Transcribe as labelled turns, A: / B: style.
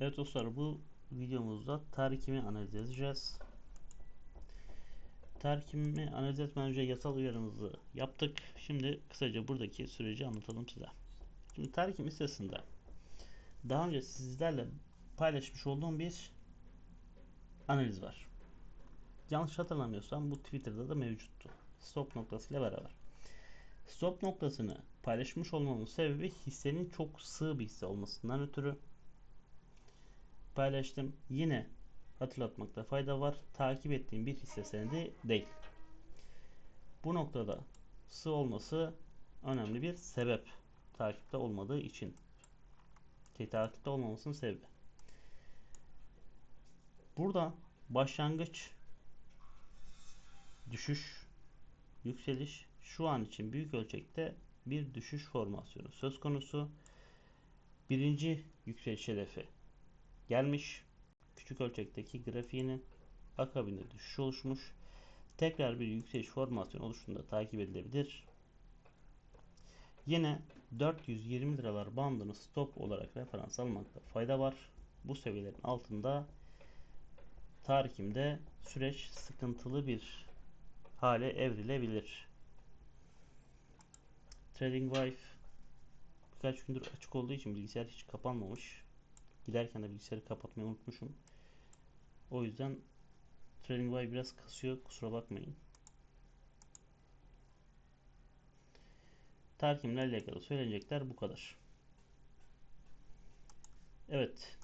A: Evet dostlar bu videomuzda tarikimi analiz edeceğiz. Tarikimi analiz etmeden önce yasal uyarımızı yaptık. Şimdi kısaca buradaki süreci anlatalım size. Şimdi tarikim listesinde daha önce sizlerle paylaşmış olduğum bir analiz var. Yanlış hatırlamıyorsam bu Twitter'da da mevcuttu. Stop noktasıyla beraber. Stop noktasını paylaşmış olmamın sebebi hissenin çok sığ bir hisse olmasından ötürü paylaştım. Yine hatırlatmakta fayda var. Takip ettiğim bir hisse senedi değil. Bu noktada sığ olması önemli bir sebep. Takipte olmadığı için. Takipte olmamasının sebebi. Burada başlangıç düşüş yükseliş şu an için büyük ölçekte bir düşüş formasyonu söz konusu. Birinci yükseliş hedefi gelmiş. Küçük ölçekteki grafiğinin akabinde düşüş oluşmuş. Tekrar bir yükseliş formasyonu oluştuğunda takip edilebilir. Yine 420 liralar bandını stop olarak referans almakta fayda var. Bu seviyelerin altında tarihimde süreç sıkıntılı bir hale evrilebilir. Trading Wife birkaç gündür açık olduğu için bilgisayar hiç kapanmamış. Giderken de bilgisayarı kapatmayı unutmuşum. O yüzden Trading Wife biraz kasıyor. Kusura bakmayın. Tarkimle alakalı söyleyecekler bu kadar. Evet.